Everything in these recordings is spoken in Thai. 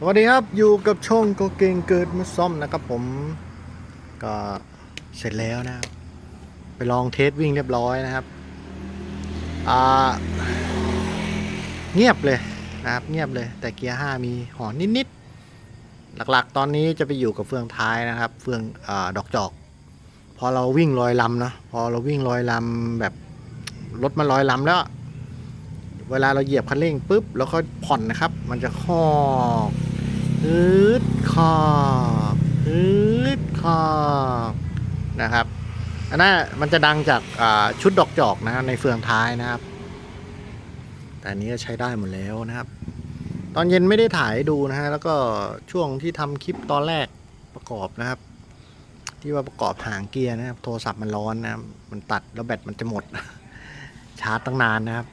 สวัสดีครับอยู่กับช่องก็เก่งเกิดมาซ่อมนะครับผมก็เสร็จแล้วนะไปลองเทสวิ่งเรียบร้อยนะครับอ่าเงียบเลยนะครับเงียบเลยแต่เกียร์ห้ามีหอนนิดๆหลักๆ ตอนนี้จะไปอยู่กับเฟืองท้ายนะครับ เฟืองอดอกจอก พอเราวิ่งลอยลำนะพอเราวิ่งลอยลำแบบรถมันลอยลำแล้วเวลาเราเหยียบคันเร่งปุ๊บ แล้วก็ผ่อนนะครับ มันจะคอก ฮึดคอกฮึดคอกนะครับอันนั้นมันจะดังจากชุดดอกจอกนะในเฟืองท้ายนะครับ แต่อันนี้ก็ใช้ได้หมดแล้วนะครับ ตอนเย็นไม่ได้ถ่ายดูนะฮะแล้วก็ช่วงที่ทำคลิปตอนแรกประกอบนะครับ ที่ว่าประกอบหางเกียร์นะครับ โทรศัพท์มันร้อนนะครับมันตัดแล้วแบตมันจะหมด ชาร์จตั้งนานนะครับ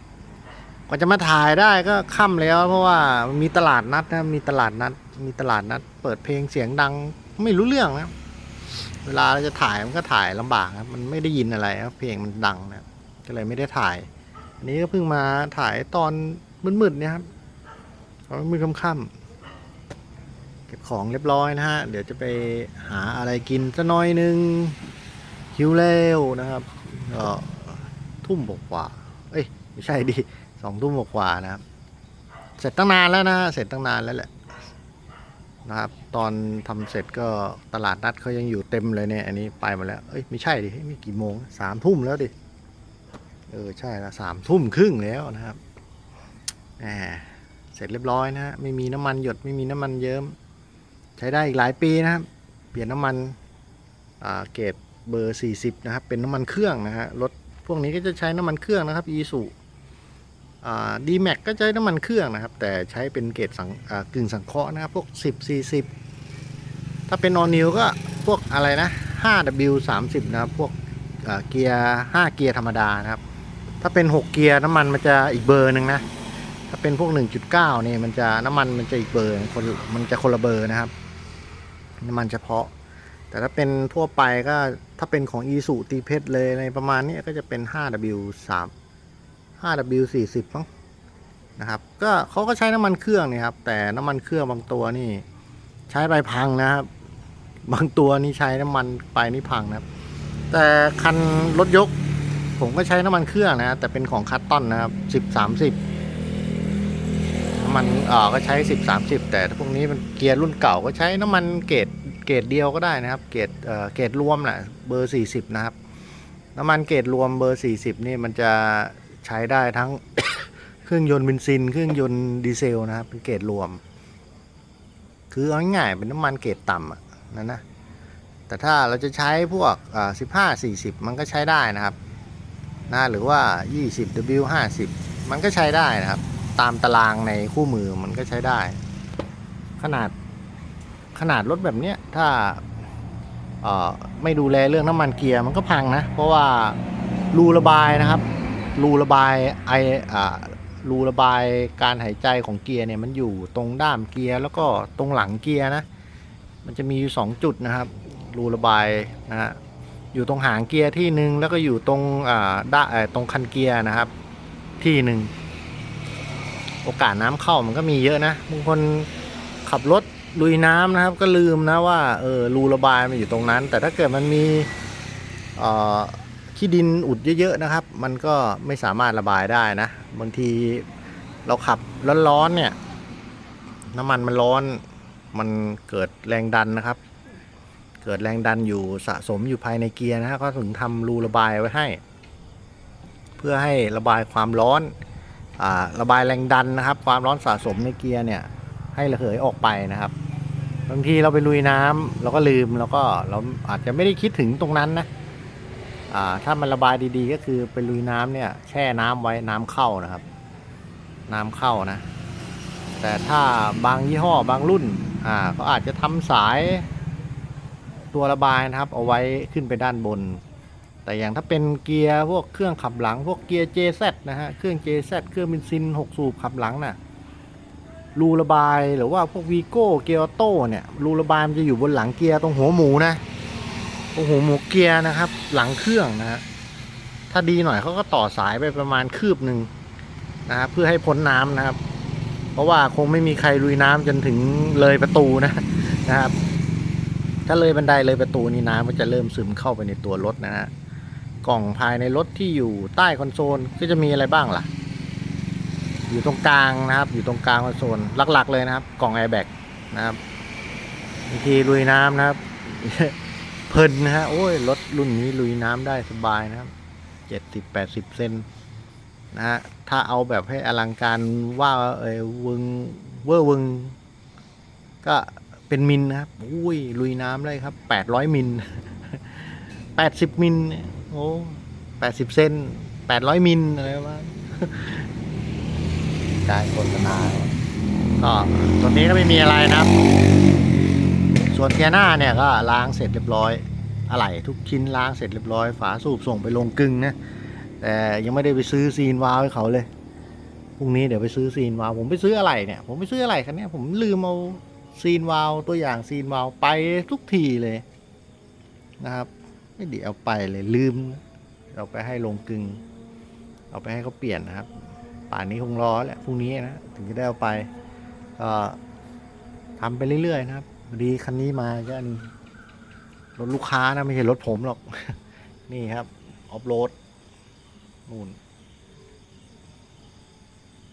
กว่าจะมาถ่ายได้ก็ค่ำแล้ว เพราะว่ามีตลาดนัดนะมีตลาดนัด มีตลาดนัดเปิดเพลงเสียงดังไม่รู้เรื่องนะเวลาเราจะถ่ายมันก็ถ่ายลำบากครับมันไม่ได้ยินอะไรครับเพลงมันดังนะก็เลยไม่ได้ถ่าย อันนี้ก็เพิ่งมาถ่ายตอนมืดๆเนี่ยครับตอนมืดค่ำๆเก็บของเรียบร้อยนะฮะเดี๋ยวจะไปหาอะไรกินสักน้อยนึงหิวแล้วนะครับก็ทุ่มกว่าเอ้ยไม่ใช่ดิสองทุ่มกว่านะครับ เสร็จตั้งนานแล้วนะเสร็จตั้งนานแล้วแหละ นะครับ ตอนทำเสร็จก็ตลาดนัดเขายังอยู่เต็มเลยเนี่ย อันนี้ไปมาแล้ว เอ้ยไม่ใช่ดิเฮ้ยนี่กี่โมงสามทุ่มแล้วดิ เออใช่ละสามทุ่มครึ่งแล้วนะครับแหมเสร็จเรียบร้อยนะฮะไม่มีน้ำมันหยดไม่มีน้ำมันเยิ้ม ใช้ได้อีกหลายปีนะครับ เปลี่ยนน้ำมันเกรดเบอร์ 40 นะครับ เป็นน้ำมันเครื่องนะฮะรถพวกนี้ก็จะใช้น้ำมันเครื่องนะครับอีสุ ดีแม็กก็ใช้น้ำมันเครื่องนะครับ แต่ใช้เป็นเกรดสังกึ่งสังเคราะห์นะครับ พวก 10 40 ถ้าเป็นนอนิวก็พวกอะไรนะ 5W 30 นะครับ พวกเกียร์ 5 เกียร์ธรรมดานะครับ ถ้าเป็น 6 เกียร์น้ำมันมันจะอีกเบอร์หนึ่งนะ ถ้าเป็นพวก 1.9เนี่ยมันจะน้ำมันมันจะอีกเบอร์คนมันจะคนละเบอร์นะครับ น้ำมันเฉพาะ แต่ถ้าเป็นทั่วไปก็ถ้าเป็นของ e สุตีเพชรเลยในประมาณนี้ก็จะเป็น 5W3 5W 40 มั้งนะครับ ก็เขาก็ใช้น้ำมันเครื่องนี่ครับ แต่น้ำมันเครื่องบางตัวนี่ ใช้ไปพังนะครับ บางตัวนี่ใช้น้ำมันไปนี่พังนะครับ แต่คันรถยก ผมก็ใช้น้ำมันเครื่องนะ แต่เป็นของคัตตอนนะครับ 10 30น้ำมันเอ่อก็ใช้10 30แต่พวกนี้มันเกียร์รุ่นเก่าก็ใช้น้ำมันเกรดเกรดเดียวก็ได้นะครับ เกรดเอ่อเกรดรวมแหละเบอร์40นะครับ น้ำมันเกรดรวมเบอร์40นี่มันจะ ใช้ได้ทั้งเครื่องยนต์เบนซิน เครื่องยนต์ดีเซลนะครับ เป็นเกรดรวม คือเอาง่ายๆเป็นน้ำมันเกรดต่ำอะนั่นนะแต่ถ้าเราจะใช้พวกอ่า15 40มันก็ใช้ได้นะครับนะหรือว่า 20 W 50 มันก็ใช้ได้นะครับ ตามตารางในคู่มือมันก็ใช้ได้ ขนาดขนาดรถแบบเนี้ยถ้าอ่อไม่ดูแลเรื่องน้ำมันเกียร์มันก็พังนะ เพราะว่ารูระบายนะครับ รูระบายไออ่ารูระบายการหายใจของเกียร์เนี่ยมันอยู่ตรงด้ามเกียร์แล้วก็ตรงหลังเกียร์นะ มันจะมีอยู่สองจุดนะครับ รูระบายนะฮะอยู่ตรงหางเกียร์ที่หนึ่งแล้วก็อยู่ตรงอ่าด้าตรงคันเกียร์นะครับ ที่หนึ่งโอกาสน้ำเข้ามันก็มีเยอะนะบางคนขับรถลุยน้ำนะครับ ก็ลืมนะว่าเออรูระบายมันอยู่ตรงนั้น แต่ถ้าเกิดมันมีเอ่อ ขี้ดินอุดเยอะๆนะครับ มันก็ไม่สามารถระบายได้นะ บางทีเราขับร้อนๆเนี่ย น้ำมันมันร้อน มันเกิดแรงดันนะครับ เกิดแรงดันอยู่สะสมอยู่ภายในเกียร์นะฮะก็ถึงทำรูระบายไว้ให้ เพื่อให้ระบายความร้อนอ่าระบายแรงดันนะครับ ความร้อนสะสมในเกียร์เนี่ย ให้ระเหยออกไปนะครับบางทีเราไปลุยน้ำเราก็ลืมแล้วก็เราอาจจะไม่ได้คิดถึงตรงนั้นนะ ถ้ามันระบายดีๆ ก็คือไปลุยน้ำเนี่ย แช่น้ำไว้น้ำเข้านะครับ น้ำเข้านะ แต่ถ้าบางยี่ห้อบางรุ่นอ่าก็อาจจะทำสายตัวระบายนะครับ เอาไว้ขึ้นไปด้านบน แต่อย่างถ้าเป็นเกียร์พวกเครื่องขับหลัง พวกเกียร์ JZ นะฮะเครื่อง JZ เครื่องเบนซิน 6 สูบขับหลังน่ะรูระบายหรือว่าพวกวีโก้เกียร์โต้เนี่ยรูระบายมันจะอยู่บนหลังเกียร์ตรงหัวหมูนะ ตรงหัวหมูเกียร์นะครับ หลังเครื่องนะฮะถ้าดีหน่อยเขาก็ต่อสายไปประมาณคืบหนึ่งนะครับเพื่อให้พ้นน้ำนะครับ เพราะว่าคงไม่มีใครลุยน้ำจนถึงเลยประตูนะนะครับ ถ้าเลยบันไดเลยประตูนี่น้ำก็จะเริ่มซึมเข้าไปในตัวรถนะฮะกล่องภายในรถที่อยู่ใต้คอนโซลก็จะมีอะไรบ้างล่ะ อยู่ตรงกลางนะครับ อยู่ตรงกลางคอนโซลหลัก ๆ เลยนะครับ กล่องแอร์แบ็กนะครับบางทีลุยน้ำนะครับ เพลินนะฮะ โอ้ย รถรุ่นนี้ลุยน้ำได้สบายนะครับเจ็ดสิบแปดสิบเซนนะฮะ ถ้าเอาแบบให้อลังการว่าเออวึงเวอร์วึง ก็เป็นมิลนะครับอุ้ย ลุยน้ำได้ครับแปดร้อยมิลแปดสิบมิลโอ้แปดสิบเซนแปดร้อยมิลอะไรประการโฆษณาก็ตัวนี้ก็ไม่มีอะไรนะครับ ส่วนเทียร์หน้าเนี่ยก็ล้างเสร็จเรียบร้อย อะไหล่ทุกชิ้นล้างเสร็จเรียบร้อย ฝาสูบส่งไปลงกึ่งนะ แต่ยังไม่ได้ไปซื้อซีนวาล์วให้เขาเลย พรุ่งนี้เดี๋ยวไปซื้อซีนวาล์วผมไปซื้ออะไรเนี่ย ผมไปซื้ออะไรคันนี้ผมลืมเอาซีนวาล์วตัวอย่างซีนวาล์วไปทุกทีเลยนะครับไม่ดีเอาไปเลยลืม เอาไปให้ลงกึ่งเอาไปให้เขาเปลี่ยนนะครับ ป่านนี้คงรอแหละพรุ่งนี้นะ ถึงจะได้เอาไปก็ทำไปเรื่อยๆนะครับ ดีคันนี้มาก็อันรถลูกค้านะไม่ใช่รถผมหรอก นี่ครับออฟโรดนู่น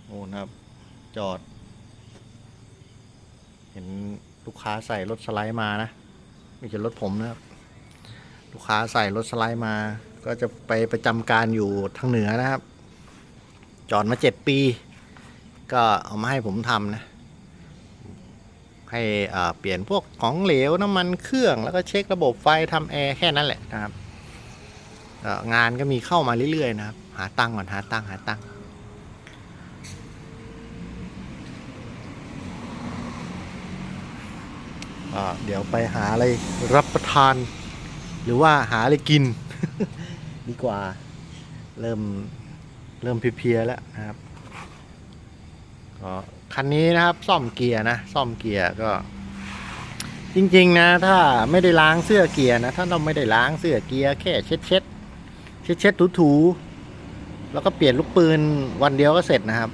นู่นครับ จอด เห็นลูกค้าใส่รถสไลด์มานะไม่ใช่รถผมนะครับ ลูกค้าใส่รถสไลด์มา ก็จะไปประจำการอยู่ทางเหนือนะครับ จอดมาเจ็ดปี ก็เอามาให้ผมทำนะ ให้อ่าเปลี่ยนพวกของเหลวน้ำมันเครื่องแล้วก็เช็คระบบไฟทำแอร์แค่นั้นแหละนะครับเอ่องานก็มีเข้ามาเรื่อยๆนะครับ หาตังค์ก่อนหาตังค์หาตังค์อ่าเดี๋ยวไปหาอะไรรับประทาน หรือว่าหาอะไรกิน ดีกว่าเริ่มเริ่มเพลียๆแล้วนะครับก็ คันนี้นะครับซ่อมเกียร์นะ ซ่อมเกียร์ก็ จริงๆนะ ถ้าไม่ได้ล้างเสื้อเกียร์นะ ถ้าเราไม่ได้ล้างเสื้อเกียร์แค่เช็ดเช็ดเช็ดเช็ดถูถูๆแล้วก็เปลี่ยนลูกปืนวันเดียวก็เสร็จนะครับ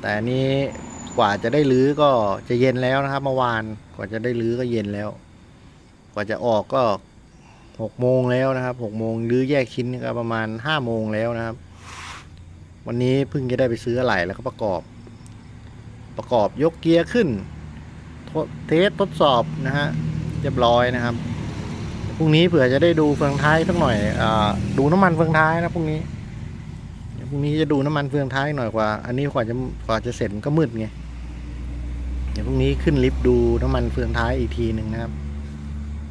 แต่นี้กว่าจะได้รื้อก็จะเย็นแล้วนะครับเมื่อวานกว่าจะได้รื้อก็เย็นแล้ว กว่าจะออกก็หกโมงแล้วนะครับหกโมงรื้อแยกชิ้นก็ประมาณห้าโมงแล้วนะครับ วันนี้เพิ่งจะได้ไปซื้ออะไหล่แล้วก็ประกอบ ประกอบยกเกียร์ขึ้น เทสทดสอบนะฮะเรียบร้อยนะครับพรุ่งนี้เผื่อจะได้ดูเฟืองท้ายสักหน่อยอดูน้ำมันเฟืองท้ายนะพรุ่งนี้พรุ่งนี้จะดูน้ำมันเฟืองท้ายหน่อยกว่า อันนี้กว่าจะกว่าจะเสร็จมันก็มืดไงเดี๋ยวพรุ่งนี้ขึ้นลิฟต์ดูน้ำมันเฟืองท้ายอีกทีหนึ่งนะครับ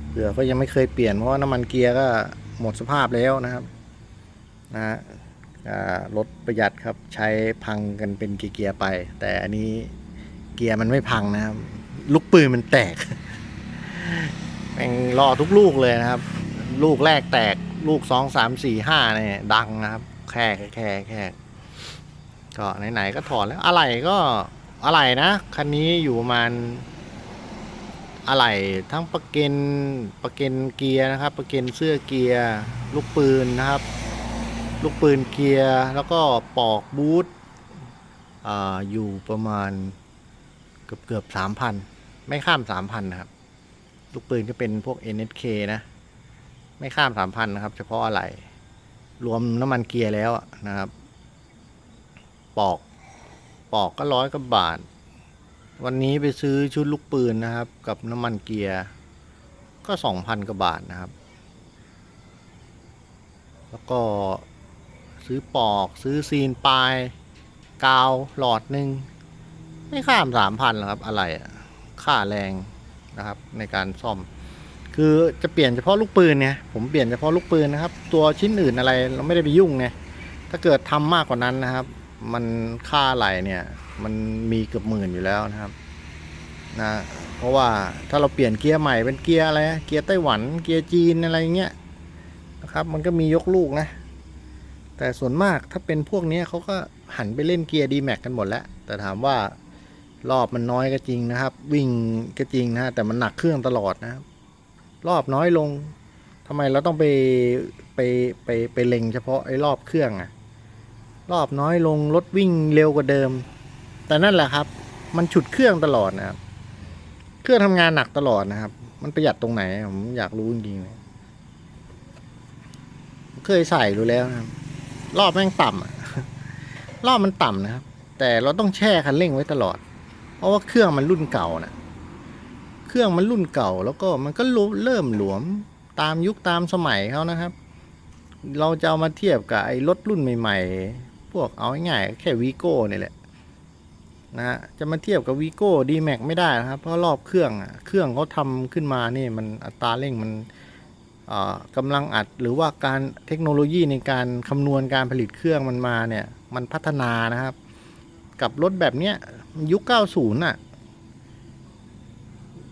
เผื่อก็ยังไม่เคยเปลี่ยนเพราะว่าน้ำมันเกียร์ก็หมดสภาพแล้วนะครับ นะฮะ รถประหยัดครับใช้พังกันเป็นเกียร์ไป แต่อันนี้เกียร์มันไม่พังนะครับ ลูกปืนมันแตกแม่งรอทุกลูกเลยนะครับ ลูกแรกแตกลูกสองสามสี่ห้าเนี่ยดังนะครับ แค่แค่แค่ก็ไหนๆก็ถอดแล้วอะไรก็อะไรนะคันนี้อยู่ประมาณอะไรทั้งประเกันประเกันเกียร์นะครับ ประเกันเสื้อเกียร์ ลูกปืนนะครับ ลูกปืนเกียร์แล้วก็ปอกบูทออยู่ประมาณเกือบเกือบสามพันไม่ข้ามสามพันนะครับ ลูกปืนก็เป็นพวก NSK นะ ไม่ข้ามสามพันนะครับ เฉพาะอะไรรวมน้ำมันเกียร์แล้วนะครับ ปอกปอกก็ร้อยกว่าบาท วันนี้ไปซื้อชุดลูกปืนนะครับ กับน้ำมันเกียร์ก็สองพันกว่าบาทนะครับ แล้วก็ ซื้อปอก ซื้อซีนปลาย กาวหลอดหนึ่งไม่ข้ามสามพันหรอกครับอะไรอะค่าแรงนะครับ ในการซ่อม คือจะเปลี่ยนเฉพาะลูกปืนเนี่ยผมเปลี่ยนเฉพาะลูกปืนนะครับ ตัวชิ้นอื่นอะไรเราไม่ได้ไปยุ่งไงถ้าเกิดทำมากกว่านั้นนะครับ มันค่าอะไรเนี่ย มันมีเกือบหมื่นอยู่แล้วนะครับนะเพราะว่าถ้าเราเปลี่ยนเกียร์ใหม่เป็นเกียร์อะไรเกียร์ไต้หวันเกียร์จีนอะไรเงี้ยนะครับ มันก็มียกลูกนะ แต่ส่วนมากถ้าเป็นพวกนี้เขาก็หันไปเล่นเกียร์ดีแม็กกันหมดแล้ว แต่ถามว่ารอบมันน้อยก็จริงนะครับ วิ่งก็จริงนะแต่มันหนักเครื่องตลอดนะครับรอบน้อยลงทำไมเราต้องไปไปไปไปเล็งเฉพาะไอ้รอบเครื่องอะรอบน้อยลงรถวิ่งเร็วกว่าเดิม แต่นั่นแหละครับ มันฉุดเครื่องตลอดนะครับ เครื่องทำงานหนักตลอดนะครับ มันประหยัดตรงไหนผมอยากรู้จริงๆเลยเคยใส่ดูแล้วนะครับ รอบแม่งต่ำรอบมันต่ำนะครับ แต่เราต้องแช่คันเร่งไว้ตลอด เพราะว่าเครื่องมันรุ่นเก่านะเครื่องมันรุ่นเก่าแล้วก็มันก็เริ่มหลวมตามยุคตามสมัยเขานะครับ เราจะเอามาเทียบกับไอ้รถรุ่นใหม่ ๆ พวกเอาง่ายๆแค่วีโก้นี่แหละนะฮะจะมาเทียบกับวีโก้ดีแม็กไม่ได้นะครับ เพราะรอบเครื่องเครื่องเขาทำขึ้นมานี่มันอัตราเร่งมัน กำลังอัดหรือว่าการเทคโนโลยีในการคำนวณการผลิตเครื่องมันมาเนี่ยมันพัฒนานะครับ กับรถแบบเนี้ยยุค 90น่ะ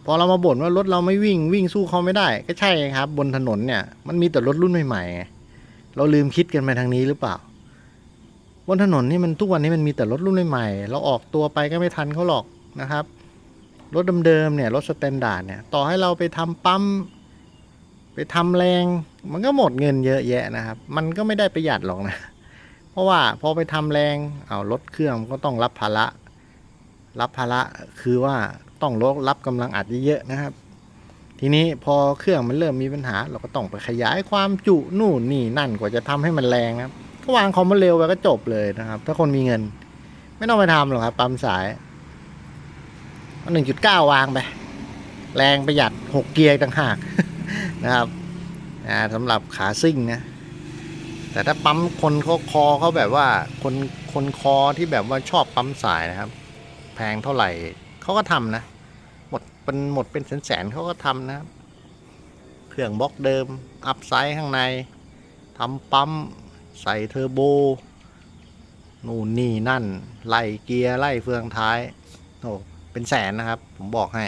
พอเรามาบ่นว่ารถเราไม่วิ่งวิ่งสู้เขาไม่ได้ ก็ใช่ครับ บนถนนเนี่ยมันมีแต่รถรุ่นใหม่ๆเราลืมคิดกันไปทางนี้หรือเปล่า บนถนนนี่มันทุกวันนี้มันมีแต่รถรุ่นใหม่ๆเราออกตัวไปก็ไม่ทันเขาหรอกนะครับรถเดิมๆเนี่ยรถสแตนดาร์ดเนี่ยต่อให้เราไปทำปั๊ม ไปทำแรง มันก็หมดเงินเยอะแยะนะครับ มันก็ไม่ได้ประหยัดหรอกนะ เพราะว่าพอไปทำแรงเอารถเครื่องก็ต้องรับภาระ รับภาระคือว่าต้องรรับกำลังอัดเยอะๆนะครับ ทีนี้พอเครื่องมันเริ่มมีปัญหา เราก็ต้องไปขยายความจุนู่นนี่นั่นกว่าจะทำให้มันแรงนะครับ ก็วางคอมมาเร็วไปก็จบเลยนะครับ ถ้าคนมีเงิน ไม่ต้องไปทำหรอกครับปั๊มสายหนึ่งจุดเก้าวางไปแรงประหยัดหกเกียร์ต่างหาก นะครับอ่าสำหรับขาซิ่งนะแต่ถ้าปั๊มคนเขาคอเขาแบบว่าคนคนคอที่แบบว่าชอบปั๊มสายนะครับ แพงเท่าไหร่เขาก็ทำนะหมดเป็นหมดเป็นแสนๆเขาก็ทำนะครับเครื่องบล็อกเดิม อัพไซด์ข้างในทำปั๊มใส่เทอร์โบนู่นนี่นั่น ไล่เกียร์ไล่เฟืองท้ายโอ้เป็นแสนนะครับ ผมบอกให้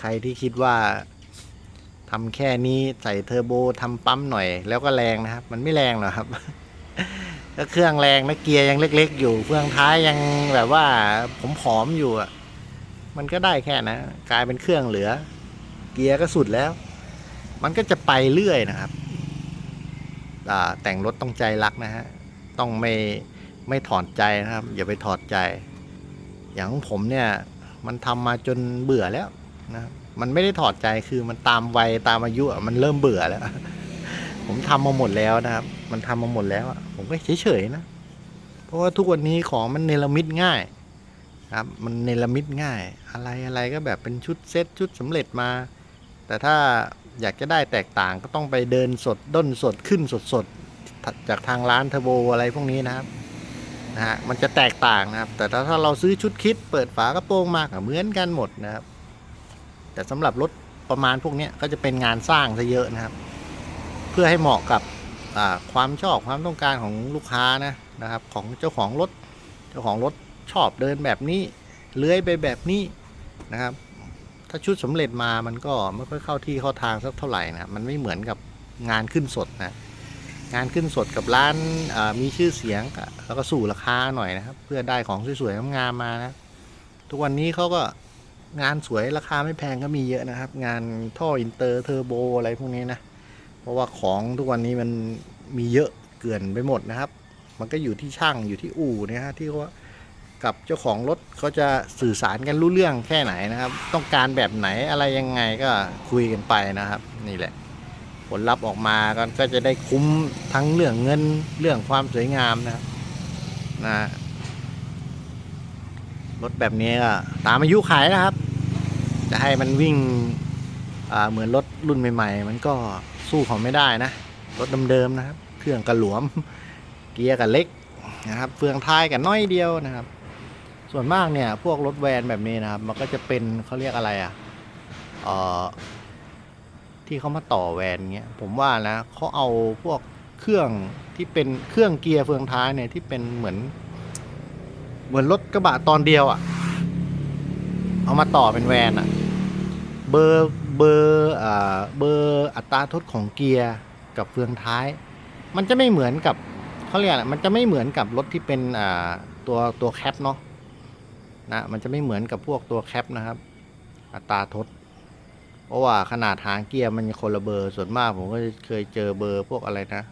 ใครที่คิดว่า ทำแค่นี้ใส่เทอร์โบทำปั๊มหน่อย แล้วก็แรงนะครับ มันไม่แรงหรอกครับก็เครื่องแรงนะเกียร์ยังเล็ก ๆ อยู่เฟืองท้ายยังแบบว่าผมผอมอยู่อะมันก็ได้แค่นะกลายเป็นเครื่องเหลือ เกียร์ก็สุดแล้ว มันก็จะไปเรื่อยนะครับแต่งรถต้องใจรักนะฮะต้องไม่ไม่ถอดใจนะครับ อย่าไปถอดใจ อย่างของผมเนี่ย มันทำมาจนเบื่อแล้วนะ มันไม่ได้ถอดใจคือมันตามวัยตามอายุมันเริ่มเบื่อแล้ว ผมทำมาหมดแล้วนะครับ มันทำมาหมดแล้วผมก็เฉยๆนะ เพราะว่าทุกวันนี้ของมันเนรมิตง่าย ครับ มันเนรมิตง่าย อะไรอะไรก็แบบเป็นชุดเซตชุดสำเร็จมา แต่ถ้าอยากจะได้แตกต่างก็ต้องไปเดินสดด้นสดขึ้นสดสดจากทางร้านเทอร์โบอะไรพวกนี้นะครับนะฮะมันจะแตกต่างนะครับ แต่ถ้าถ้าเราซื้อชุดคิดเปิดฝากระโปรงมาก็เหมือนกันหมดนะครับ แต่สำหรับรถประมาณพวกนี้ก็จะเป็นงานสร้างซะเยอะนะครับ เพื่อให้เหมาะกับความชอบความต้องการของลูกค้านะนะครับ ของเจ้าของรถเจ้าของรถชอบเดินแบบนี้เลื้อยไปแบบนี้นะครับ ถ้าชุดสำเร็จมามันก็ไม่ค่อยเข้าที่เข้าทางสักเท่าไหร่นะมันไม่เหมือนกับงานขึ้นสดนะงานขึ้นสดกับร้านมีชื่อเสียงแล้วก็สู่ราคาหน่อยนะครับ เพื่อได้ของสวยๆงามๆมานะทุกวันนี้เขาก็ งานสวยราคาไม่แพงก็มีเยอะนะครับ งานท่ออินเตอร์เทอร์โบอะไรพวกนี้นะ เพราะว่าของทุกวันนี้มันมีเยอะเกินไปหมดนะครับ มันก็อยู่ที่ช่างอยู่ที่อู่นะฮะที่ว่ากับเจ้าของรถเขาจะสื่อสารกันรู้เรื่องแค่ไหนนะครับ ต้องการแบบไหนอะไรยังไงก็คุยกันไปนะครับ นี่แหละ ผลลัพธ์ออกมาก็ก็จะได้คุ้มทั้งเรื่องเงินเรื่องความสวยงามนะครับนะรถแบบนี้ก็ตามอายุขายนะครับ จะให้มันวิ่งเหมือนรถรุ่นใหม่ ๆ มันก็สู้เขาไม่ได้นะ รถเดิมๆนะครับ เครื่องกระหลวม เกียร์กับเล็กนะครับ เฟืองท้ายกับน้อยเดียวนะครับ ส่วนมากเนี่ยพวกรถแวนแบบนี้นะครับ มันก็จะเป็นเขาเรียกอะไรอะเอ่อที่เขามาต่อแวนเงี้ย ผมว่านะเขาเอาพวกเครื่องที่เป็นเครื่องเกียร์เฟืองท้ายเนี่ยที่เป็นเหมือน เหมือนรถกระบะตอนเดียวอะ เอามาต่อเป็นแวนอะ เบอร์เบอร์อ่าเบอร์อัตราทดของเกียร์กับเฟืองท้าย มันจะไม่เหมือนกับเขาเรียกอะไรมันจะไม่เหมือนกับรถที่เป็นอ่าตัวตัวแคปเนาะนะมันจะไม่เหมือนกับพวกตัวแคปนะครับ อัตราทด เพราะว่าขนาดหางเกียร์มันคนละเบอร์ส่วนมากผมก็เคยเจอเบอร์พวกอะไรนะ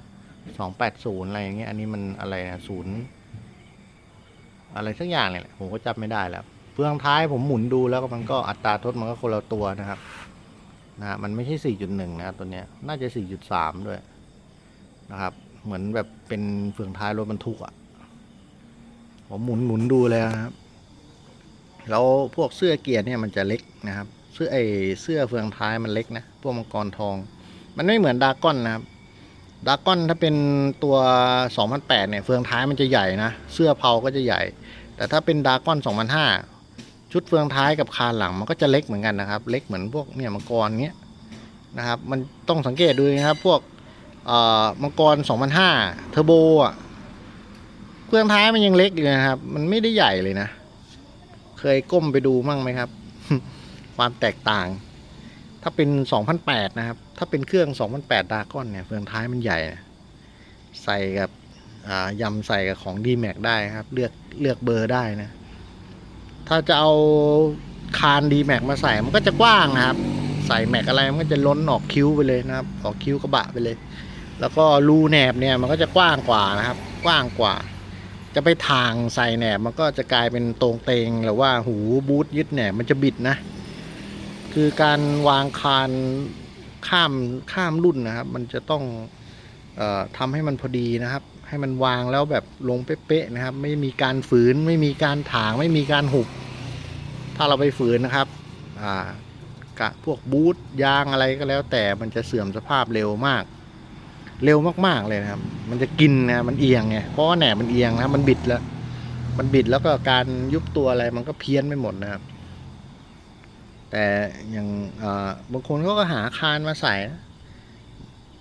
สองแปดศูนย์อะไรอย่างเงี้ยอันนี้มันอะไรนะศูนย์อะไรสักอย่างเนี่ยผมก็จำไม่ได้แล้ว เฟืองท้ายผมหมุนดูแล้วก็มันก็อัตราทดมันก็คนละตัวนะครับนะฮะมันไม่ใช่ 4.1 นะครับตัวเนี้ยน่าจะ 4.3 ด้วยนะครับ เหมือนแบบเป็นเฟืองท้ายรถบรรทุกอะ่ะผมหมุนหมุนดูเลยนะครับแล้วพวกเสื้อเกียร์เนี่ยมันจะเล็กนะครับ เสื้อไอเสื้อเฟืองท้ายมันเล็กนะพวกมังกรทอง มันไม่เหมือนดากอนนะครับดากอนถ้าเป็นตัว 2008 เนี่ยเฟืองท้ายมันจะใหญ่นะ เสื้อเผาก็จะใหญ่ แต่ถ้าเป็นดากอน 2005 ชุดเฟืองท้ายกับคานหลังมันก็จะเล็กเหมือนกันนะครับ เล็กเหมือนพวกเนี่ยมังกรเงี้ยนะครับ มันต้องสังเกตดูนะครับ พวกเอ่อมังกร2005เทอร์โบอะเฟืองท้ายมันยังเล็กอยู่นะครับ มันไม่ได้ใหญ่เลยนะ เคยก้มไปดูมั่งไหมครับ ความแตกต่าง ถ้าเป็น2008นะครับ ถ้าเป็นเครื่อง2008ดากอนเนี่ยเฟืองท้ายมันใหญ่นะใส่กับยำใส่กับของ d m a x ได้ครับ เลือกเลือกเบอร์ได้นะ ถ้าจะเอาคาน d m a x มาใส่มันก็จะกว้างนะครับ ใส่แม็กอะไรมันก็จะล้นออกคิ้วไปเลยนะครับ ออกคิ้วกระบะไปเลย แล้วก็รูแหนบเนี่ยมันก็จะกว้างกว่านะครับ กว้างกว่า จะไปทางใส่แหนบมันก็จะกลายเป็นตรงเตงหรือว่าหูบูทยึดแหนบมันจะบิดนะ คือการวางคานข้ามข้ามรุ่นนะครับ มันจะต้องออทำให้มันพอดีนะครับ ให้มันวางแล้วแบบลงเป๊ะๆนะครับ ไม่มีการฝืนไม่มีการถางไม่มีการหุบ ถ้าเราไปฝืนนะครับอ่ากะพวกบูทยางอะไรก็แล้ว แต่มันจะเสื่อมสภาพเร็วมาก เร็วมากๆเลยนะครับ มันจะกินนะมันเอียงไงเพราะว่าแหนบมันเอียงนะมันบิดแล้ว มันบิดแล้วก็การยุบตัวอะไรมันก็เพี้ยนไปหมดนะครับ แต่อย่างบางคนเขาก็หาคานมาใส่นะ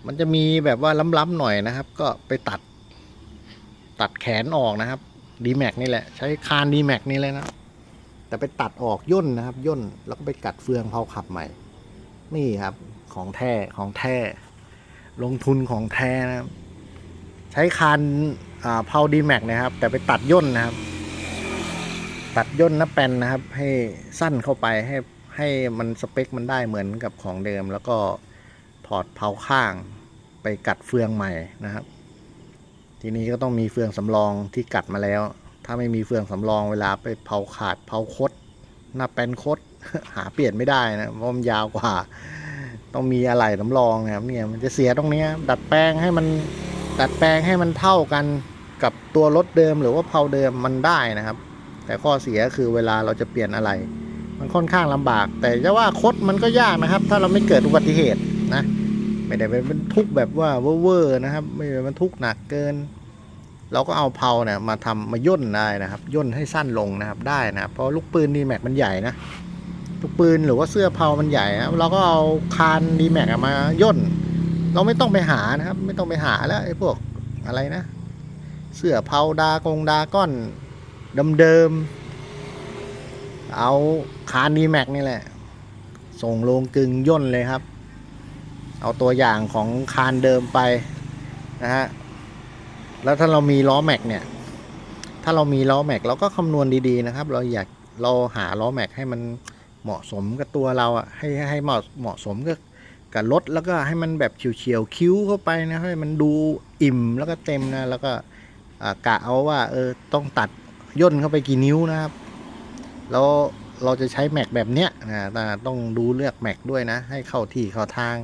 มันจะมีแบบว่าล้ำๆหน่อยนะครับ ก็ไปตัด ตัดแขนออกนะครับดีแม็กนี่แหละ ใช้คานดีแม็กนี่เลยนะ แต่ไปตัดออกย่นนะครับ ย่นแล้วก็ไปกัดเฟืองเผาขับใหม่ นี่ครับของแท้ของแท้ลงทุนของแท้นะครับ ใช้คานเผาดีแม็กนะครับ แต่ไปตัดย่นนะครับ ตัดย่นนะแปนนะครับ ให้สั้นเข้าไปให้ให้มันสเปคมันได้เหมือนกับของเดิม แล้วก็ถอดเผาข้างไปกัดเฟืองใหม่นะครับ ทีนี้ก็ต้องมีเฟืองสำรองที่กัดมาแล้ว ถ้าไม่มีเฟืองสำรองเวลาไปเผาขาดเผาคดหน้าแปนคดหาเปลี่ยนไม่ได้นะเพราะมันยาวกว่า ต้องมีอะไรสำรองนะครับเนี่ยมันจะเสียตรงนี้ดัดแปลงให้มันดัดแปลงให้มันเท่ากันกับตัวรถเดิมหรือว่าเผาเดิมมันได้นะครับ แต่ข้อเสียคือเวลาเราจะเปลี่ยนอะไร มันค่อนข้างลำบาก แต่จะว่าคดมันก็ยากนะครับ ถ้าเราไม่เกิดอุบัติเหตุนะไม่ได้เป็นทุกแบบว่าเวอร์นะครับ ไม่ได้บรรทุกหนักเกิน เราก็เอาเผาเนี่ยมาทำมาย่นได้นะครับ ย่นให้สั้นลงนะครับได้นะครับ เพราะลูกปืนดีแม็กมันใหญ่นะลูกปืนหรือว่าเสื้อเผามันใหญ่นะเราก็เอาคานดีแม็กมาย่น เราไม่ต้องไปหานะครับ ไม่ต้องไปหาแล้วไอ้พวกอะไรนะ เสื้อเผาดากงดาก้อนเดิมๆเอาคานดีแม็กนี่แหละ ส่งลงกึงย่นเลยครับ เอาตัวอย่างของคานเดิมไปนะฮะ แล้วถ้าเรามีล้อแม็กเนี่ย ถ้าเรามีล้อแม็กเราก็คำนวณดีๆนะครับ เราอยากเราหาล้อแม็กให้มันเหมาะสมกับตัวเราอะให้ให้เหมาะเหมาะสมกับกับรถแล้วก็ให้มันแบบเฉียวๆคิ้วเข้าไปนะให้มันดูอิ่มแล้วก็เต็มนะแล้วก็กะเอาว่าเออต้องตัดย่นเข้าไปกี่นิ้วนะครับ แล้วเราจะใช้แม็กแบบเนี้ยนะแต่ต้องดูเลือกแม็กด้วยนะ ให้เข้าที่เข้าทาง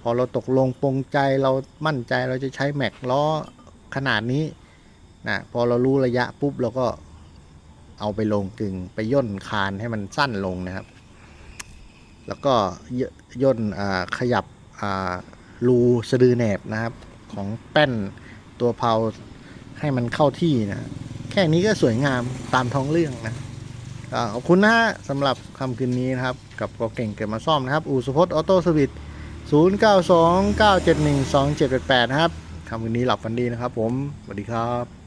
พอเราตกลงปรงใจเรามั่นใจเราจะใช้แม็กล้อ ขนาดนี้นะพอเรารู้ระยะปุ๊บเราก็เอาไปลงกึ่งไปย่นคานให้มันสั้นลงนะครับ แล้วก็ย่นขยับรูสะดือแหนบนะครับของแป้นตัวเพาให้มันเข้าที่นะแค่นี้ก็สวยงามตามท้องเรื่องนะขอบคุณนะฮะสำหรับคำคืนนี้นะครับ กับก็เก่งเกิดมาซ่อมนะครับ อูสุพจน์ออโต้สวิต0929712788 นะครับ คำคืนนี้หลับฝันดีนะครับผม สวัสดีครับ